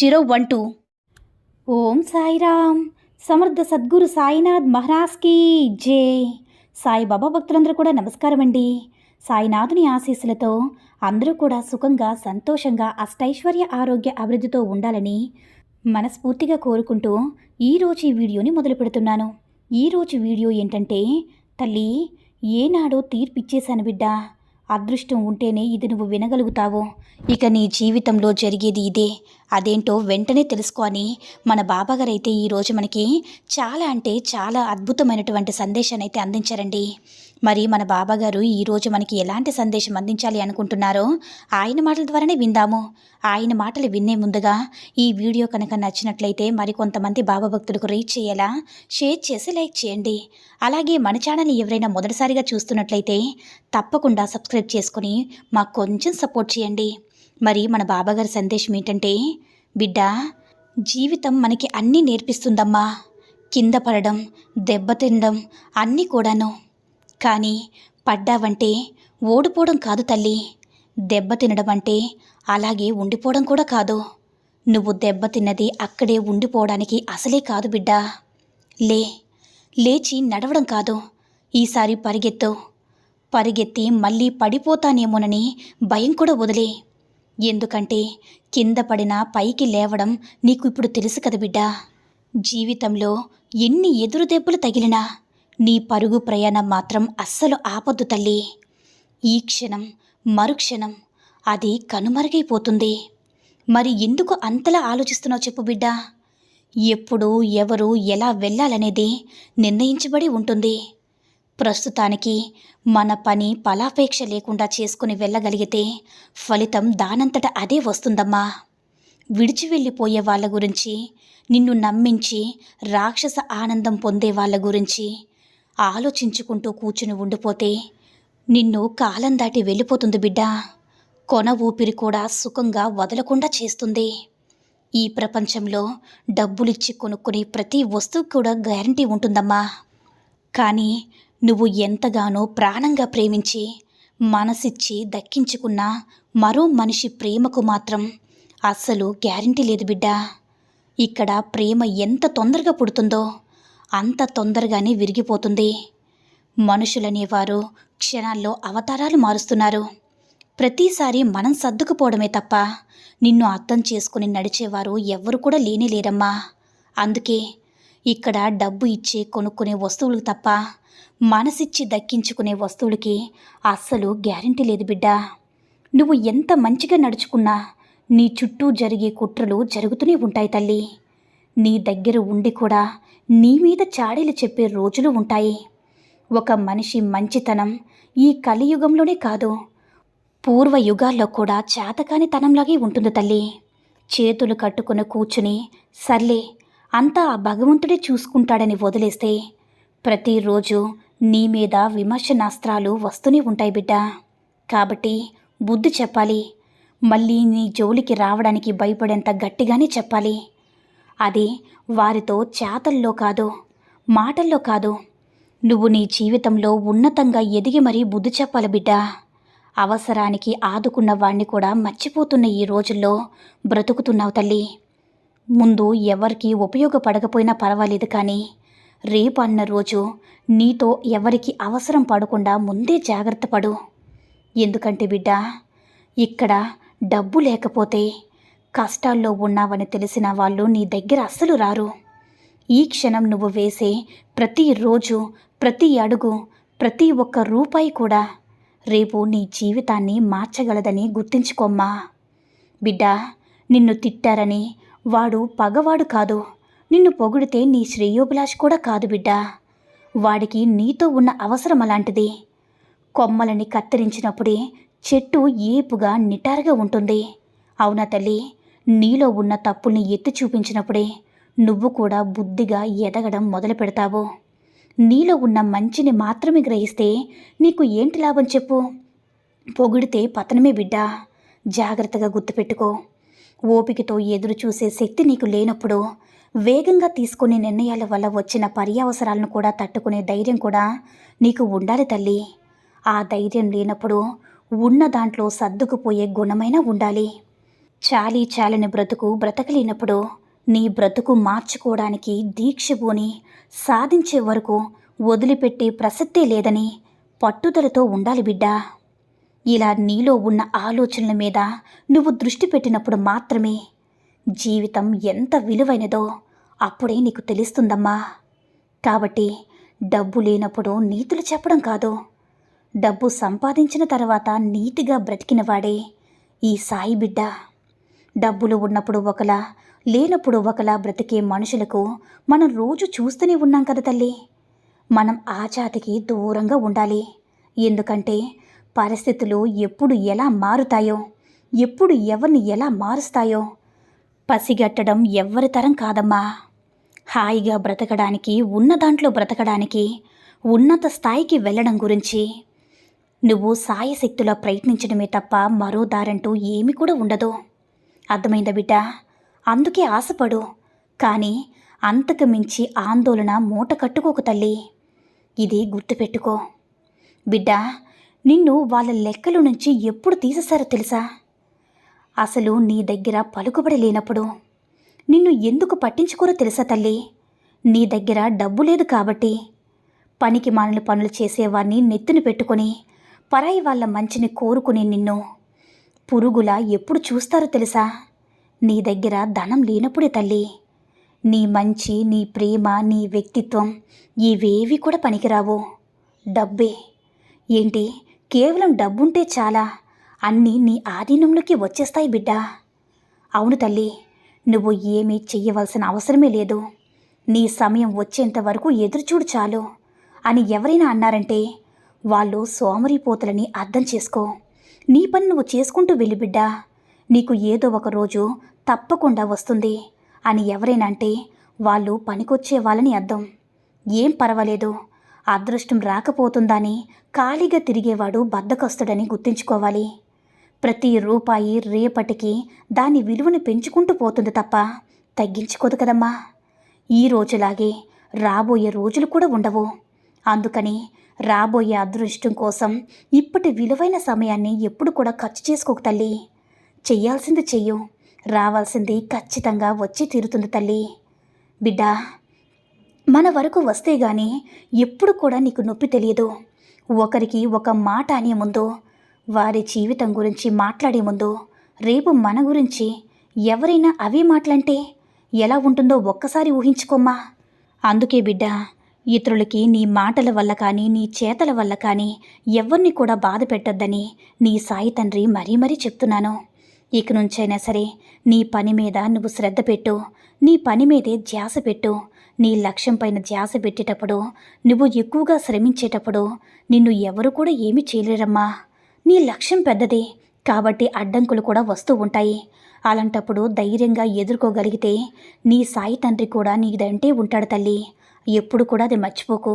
zero one two. Om Sairam. Samarth Sadguru Sainath మహారాజ్కి జై. సాయిబాబా భక్తులందరూ కూడా నమస్కారం అండి. సాయినాథుని ఆశీస్సులతో అందరూ కూడా సుఖంగా సంతోషంగా అష్టైశ్వర్య ఆరోగ్య అభివృద్ధితో ఉండాలని మనస్ఫూర్తిగా కోరుకుంటూ ఈరోజు ఈ వీడియోని మొదలు పెడుతున్నాను. ఈరోజు వీడియో ఏంటంటే తల్లి ఏనాడో తీర్పిచ్చేశాను బిడ్డ. అదృష్టం ఉంటేనే ఇది నువ్వు వినగలుగుతావు. ఇక నీ జీవితంలో జరిగేది ఇదే. అదేంటో వెంటనే తెలుసుకొని మన బాబాగారు అయితే ఈరోజు మనకి చాలా అంటే చాలా అద్భుతమైనటువంటి సందేశాన్ని అయితే అందించారండి. మరి మన బాబాగారు ఈరోజు మనకి ఎలాంటి సందేశం అందించాలి అనుకుంటున్నారో ఆయన మాటల ద్వారానే విందాము. ఆయన మాటలు విన్నే ముందుగా ఈ వీడియో కనుక నచ్చినట్లయితే మరికొంతమంది బాబా భక్తులకు రీచ్ చేయేలా షేర్ చేసి లైక్ చేయండి. అలాగే మన ఛానల్ని ఎవరైనా మొదటిసారిగా చూస్తున్నట్లయితే తప్పకుండా సబ్స్క్రైబ్ చేసుకుని మాకు కొంచెం సపోర్ట్ చేయండి. మరి మన బాబాగారి సందేశం ఏంటంటే బిడ్డ జీవితం మనకి అన్నీ నేర్పిస్తుందమ్మా. కింద పడడం దెబ్బతినడం అన్నీ కూడాను. కానీ పడ్డావంటే ఓడిపోవడం కాదు తల్లి. దెబ్బ తినడం అంటే అలాగే ఉండిపోవడం కూడా కాదు. నువ్వు దెబ్బతిన్నది అక్కడే ఉండిపోవడానికి అసలే కాదు బిడ్డ. లే లేచి నడవడం కాదు. ఈసారి పరిగెత్తు. పరిగెత్తి మళ్ళీ పడిపోతానేమోనని భయం కూడా వదిలే. ఎందుకంటే కింద పడిన పైకి లేవడం నీకు ఇప్పుడు తెలుసు కదా బిడ్డా. జీవితంలో ఎన్ని ఎదురు దెబ్బలు తగిలినా నీ పరుగు ప్రయాణం మాత్రం అస్సలు ఆపొద్దు తల్లి. ఈ క్షణం మరుక్షణం అది కనుమరుగైపోతుంది. మరి ఎందుకు అంతలా ఆలోచిస్తున్నావు చెప్పు బిడ్డా. ఎప్పుడు ఎవరు ఎలా వెళ్ళాలనేది నిర్ణయించబడి ఉంటుంది. ప్రస్తుతానికి మన పని ఫలాపేక్ష లేకుండా చేసుకుని వెళ్ళగలిగితే ఫలితం దానంతట అదే వస్తుందమ్మా. విడిచి వెళ్ళిపోయే వాళ్ళ గురించి నిన్ను నమ్మించి రాక్షస ఆనందం పొందే వాళ్ళ గురించి ఆలోచించుకుంటూ కూర్చుని ఉండిపోతే నిన్ను కాలం దాటి వెళ్ళిపోతుంది బిడ్డ. కొన ఊపిరి కూడా సుఖంగా వదలకుండా చేస్తుంది. ఈ ప్రపంచంలో డబ్బులిచ్చి కొనుక్కునే ప్రతి వస్తువు కూడా గ్యారంటీ ఉంటుందమ్మా. కానీ నువ్వు ఎంతగానో ప్రాణంగా ప్రేమించి మనసిచ్చి దక్కించుకున్న మరో మనిషి ప్రేమకు మాత్రం అస్సలు గ్యారంటీ లేదు బిడ్డ. ఇక్కడ ప్రేమ ఎంత తొందరగా పుడుతుందో అంత తొందరగానే విరిగిపోతుంది. మనుషులనేవారు క్షణాల్లో అవతారాలు మారుస్తున్నారు. ప్రతిసారి మనం సర్దుకుపోవడమే తప్ప నిన్ను అర్థం చేసుకుని నడిచేవారు ఎవ్వరు కూడా లేనే లేరమ్మా. అందుకే ఇక్కడ డబ్బు ఇచ్చి కొనుక్కునే వస్తువులు తప్ప మనసిచ్చి దక్కించుకునే వస్తువులకి అస్సలు గ్యారంటీ లేదు బిడ్డ. నువ్వు ఎంత మంచిగా నడుచుకున్నా నీ చుట్టూ జరిగే కుట్రలు జరుగుతూనే ఉంటాయి తల్లి. నీ దగ్గర ఉండి కూడా నీ మీద చాడీలు చెప్పే రోజులు ఉంటాయి. ఒక మనిషి మంచితనం ఈ కలియుగంలోనే కాదు పూర్వ యుగాల్లో కూడా చేతకాని తనంలాగే ఉంటుంది తల్లి. చేతులు కట్టుకుని కూర్చుని సర్లే అంతా ఆ భగవంతుడే చూసుకుంటాడని వదిలేస్తే ప్రతిరోజు నీ మీద విమర్శనాస్త్రాలు వస్తూనే ఉంటాయి బిడ్డ. కాబట్టి బుద్ధి చెప్పాలి. మళ్ళీ నీ జోలికి రావడానికి భయపడేంత గట్టిగానే చెప్పాలి. అది వారితో చేతల్లో కాదు మాటల్లో కాదు. నువ్వు నీ జీవితంలో ఉన్నతంగా ఎదిగి మరీ బుద్ధి చెప్పాలి బిడ్డ. అవసరానికి ఆదుకున్న వాణ్ణి కూడా మర్చిపోతున్న ఈ రోజుల్లో బ్రతుకుతున్నావు తల్లి. ముందు ఎవరికి ఉపయోగపడకపోయినా పర్వాలేదు కానీ రేపు అన్న రోజు నీతో ఎవరికి అవసరం పడకుండా ముందే జాగ్రత్త పడు. ఎందుకంటే బిడ్డ ఇక్కడ డబ్బు లేకపోతే కష్టాల్లో ఉన్నావని తెలిసిన వాళ్ళు నీ దగ్గర అస్సలు రారు. ఈ క్షణం నువ్వు వేసే ప్రతి రోజు ప్రతి అడుగు ప్రతి ఒక్క రూపాయి కూడా రేపు నీ జీవితాన్ని మార్చగలదని గుర్తించుకోమ్మా. బిడ్డ నిన్ను తిట్టారని వాడు పగవాడు కాదు. నిన్ను పొగిడితే నీ శ్రేయోభిలాష్ కూడా కాదు బిడ్డా. వాడికి నీతో ఉన్న అవసరం అలాంటిది. కొమ్మలని కత్తిరించినప్పుడే చెట్టు ఏపుగా నిటారుగా ఉంటుంది. అవునా తల్లి? నీలో ఉన్న తప్పుల్ని ఎత్తి చూపించినప్పుడే నువ్వు కూడా బుద్ధిగా ఎదగడం మొదలు పెడతావు. నీలో ఉన్న మంచిని మాత్రమే గ్రహిస్తే నీకు ఏంటి లాభం చెప్పు? పొగిడితే పతనమే బిడ్డా. జాగ్రత్తగా గుర్తుపెట్టుకో. ఓపికతో ఎదురు చూసే శక్తి నీకు లేనప్పుడు వేగంగా తీసుకునే నిర్ణయాల వల్ల వచ్చిన పర్యావసరాలను కూడా తట్టుకునే ధైర్యం కూడా నీకు ఉండాలి తల్లి. ఆ ధైర్యం లేనప్పుడు ఉన్న దాంట్లో సర్దుకుపోయే గుణమైనా ఉండాలి. చాలీ చాలని బ్రతుకు బ్రతకలేనప్పుడు నీ బ్రతుకు మార్చుకోవడానికి దీక్ష పోని సాధించే వరకు వదిలిపెట్టే ప్రసక్తే లేదని పట్టుదలతో ఉండాలి బిడ్డా. ఇలా నీలో ఉన్న ఆలోచనల మీద నువ్వు దృష్టి పెట్టినప్పుడు మాత్రమే జీవితం ఎంత విలువైనదో అప్పుడే నీకు తెలుస్తుందమ్మా. కాబట్టి డబ్బు లేనప్పుడు నీతులు చెప్పడం కాదు. డబ్బు సంపాదించిన తర్వాత నీతిగా బ్రతికినవాడే ఈ సాయి బిడ్డ. డబ్బులు ఉన్నప్పుడు ఒకలా లేనప్పుడు ఒకలా బ్రతికే మనుషులకు మనం రోజు చూస్తూనే ఉన్నాం కదా తల్లి. మనం ఆ జాతికి దూరంగా ఉండాలి. ఎందుకంటే పరిస్థితులు ఎప్పుడు ఎలా మారుతాయో? ఎప్పుడు ఎవరిని ఎలా మారుస్తాయో? పసిగట్టడం ఎవ్వరి తరం కాదమ్మా. హాయిగా బ్రతకడానికి ఉన్న దాంట్లో బ్రతకడానికి ఉన్నత స్థాయికి వెళ్ళడం గురించి. నువ్వు సాయశక్తులా ప్రయత్నించడమే తప్ప మరో దారంటూ ఏమి కూడా ఉండదు. అర్థమైందా బిడ్డ? అందుకే ఆశపడు. కానీ అంతకు మించి ఆందోళన మూట కట్టుకోకు తల్లి. ఇది గుర్తుపెట్టుకో. బిడ్డ నిన్ను వాళ్ళ లెక్కల నుంచి ఎప్పుడు తీసేశారో తెలుసా? అసలు నీ దగ్గర పలుకుబడి లేనప్పుడు నిన్ను ఎందుకు పట్టించుకోరో తెలుసా తల్లి? నీ దగ్గర డబ్బు లేదు కాబట్టి. పనికి మానని పనులు చేసేవాడిని నెత్తిన పెట్టుకొని పరాయి వాళ్ళ మంచిని కోరుకుని నిన్ను పురుగులా ఎప్పుడు చూస్తారో తెలుసా? నీ దగ్గర ధనం లేనప్పుడే తల్లి. నీ మంచి నీ ప్రేమ నీ వ్యక్తిత్వం ఇవేవి కూడా పనికిరావు. డబ్బే. ఏంటి? కేవలం డబ్బుంటే చాలా. అన్నీ నీ ఆధీనంలోకి వచ్చేస్తాయి బిడ్డా. అవును తల్లి నువ్వు ఏమీ చెయ్యవలసిన అవసరమే లేదు. నీ సమయం వచ్చేంత వరకు ఎదురుచూడు చాలు అని ఎవరైనా అన్నారంటే వాళ్ళు సోమరిపోతులని అర్థం చేసుకో. నీ పని నువ్వు చేసుకుంటూ వెళ్ళి బిడ్డా. నీకు ఏదో ఒక రోజు తప్పకుండా వస్తుంది అని ఎవరైనా అంటే వాళ్ళు పనికొచ్చే వాళ్ళని అర్థం. ఏం పర్వాలేదు అదృష్టం రాకపోతుందని ఖాళీగా తిరిగేవాడు బద్దకస్తుడని గుర్తుంచుకోవాలి. ప్రతి రూపాయి రేపటికి దాని విలువను పెంచుకుంటూ పోతుంది తప్ప తగ్గించుకోదు కదమ్మా. ఈ రోజులాగే రాబోయే రోజులు కూడా ఉండవు. అందుకని రాబోయే అదృష్టం కోసం ఇప్పటి విలువైన సమయాన్ని ఎప్పుడు కూడా ఖర్చు చేసుకోకు తల్లి. చెయ్యాల్సింది చెయ్యు. రావాల్సింది ఖచ్చితంగా వచ్చి తీరుతుంది తల్లి. బిడ్డా మన వరకు వస్తే గానీ ఎప్పుడు కూడా నీకు నొప్పి తెలియదు. ఒకరికి ఒక మాట అనే ముందు వారి జీవితం గురించి మాట్లాడే ముందు రేపు మన గురించి ఎవరైనా అవే మాటలంటే ఎలా ఉంటుందో ఒక్కసారి ఊహించుకోమ్మా. అందుకే బిడ్డ ఇతరులకి నీ మాటల వల్ల కానీ నీ చేతల వల్ల కానీ ఎవరిని కూడా బాధ పెట్టొద్దని నీ సాయి తండ్రి మరీ మరీ చెప్తున్నాను. ఇక నుంచైనా సరే నీ పని మీద నువ్వు శ్రద్ధ పెట్టు నీ పని మీదే ధ్యాస పెట్టు నీ లక్ష్యం పైన ధ్యాస పెట్టేటప్పుడు నువ్వు ఎక్కువగా శ్రమించేటప్పుడు నిన్ను ఎవరు కూడా ఏమీ చేయలేరమ్మా. నీ లక్ష్యం పెద్దది కాబట్టి అడ్డంకులు కూడా వస్తూ ఉంటాయి. అలాంటప్పుడు ధైర్యంగా ఎదుర్కోగలిగితే నీ సాయి తండ్రి కూడా నీదంటే ఉంటాడు తల్లి. ఎప్పుడు కూడా అది మర్చిపోకు.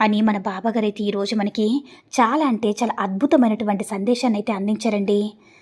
అని మన బాబాగారైతే ఈరోజు మనకి చాలా అంటే చాలా అద్భుతమైనటువంటి సందేశాన్ని అయితే అందించారండి.